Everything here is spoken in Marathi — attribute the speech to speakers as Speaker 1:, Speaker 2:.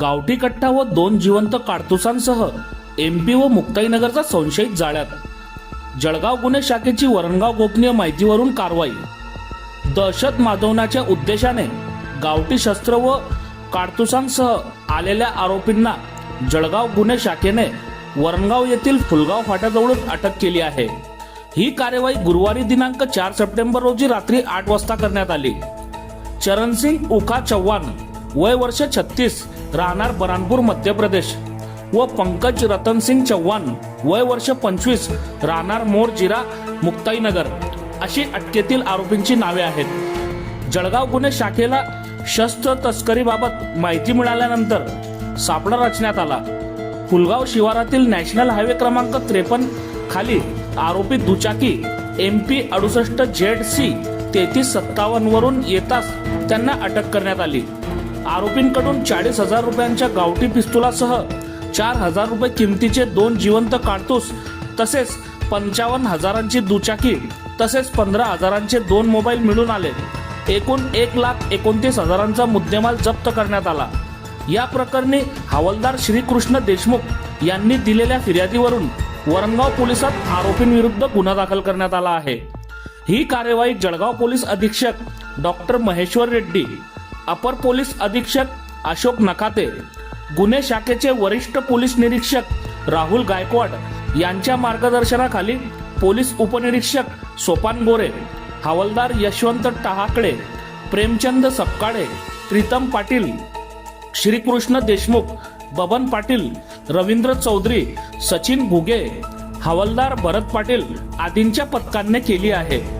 Speaker 1: गावठी कट्टा व दोन जिवंत काडतुसांसह एमपी व मुक्ताईनगरचा संशयित जाळ्यात. जळगाव गुन्हे शाखेची वरणगाव गोपनीय माहितीवरून कारवाई. दहशत माजवण्याच्या उद्देशाने गावठी शस्त्र व काडतुसांसह आलेल्या आरोपींना जळगाव गुन्हे शाखेने वरणगाव येथील फुलगाव फाट्याजवळून अटक केली आहे. ही कार्यवाही गुरुवारी दिनांक चार सप्टेंबर रोजी रात्री आठ वाजता करण्यात आली. चरणसिंग उखा चव्हाण वय वर्ष छत्तीस राहणार बरानपूर मध्य प्रदेश. व पंकज रतनसिंग चव्हाण वय वर्ष पंचवीस राहणार मोर जिरा मुक्ताईनगर. अशी अटकेतील आरोपींची नावे आहेत. जळगाव गुन्हे शाखेला शस्त्र तस्करीबाबत माहिती मिळाल्यानंतर सापळा रचण्यात आला. फुलगाव शिवारातील नॅशनल हायवे क्रमांक त्रेपन्न खाली आरोपी दुचाकी एम पी अडुसष्ट झेड सी तेहतीस सत्तावन्न वरून येताच त्यांना अटक करण्यात आली. आरोपींकडून चाळीस हजार रुपयांच्या गावठी पिस्तुलासह चार हजार रुपये किमतीचे दोन जिवंत काडतूस तसेच पंचावन्न हजारांची दुचाकी तसेच पंधरा हजारांचे दोन मोबाईल मिळून आले. एकूण एक लाख एकोणतीस हजारांचा मुद्देमाल जप्त करण्यात आला. या प्रकरणी हवालदार श्रीकृष्ण देशमुख यांनी दिलेल्या फिर्यादीवरून वरणगाव पोलिसात आरोपींविरुद्ध गुन्हा दाखल करण्यात आला आहे. ही कार्यवाही जळगाव पोलीस अधीक्षक डॉक्टर महेश्वर रेड्डी अपर पोलीस अधीक्षक अशोक नखाते गुन्हे शाखेचे वरिष्ठ पोलीस निरीक्षक राहुल गायकवाड यांच्या मार्गदर्शनाखाली पोलीस उपनिरीक्षक सोपान गोरे हवालदार यशवंत टहाकडे प्रेमचंद सपकाळे प्रीतम पाटील श्रीकृष्ण देशमुख बबन पाटील रवींद्र चौधरी सचिन घुगे हवालदार भरत पाटील आदींच्या पथकांनी केली आहे.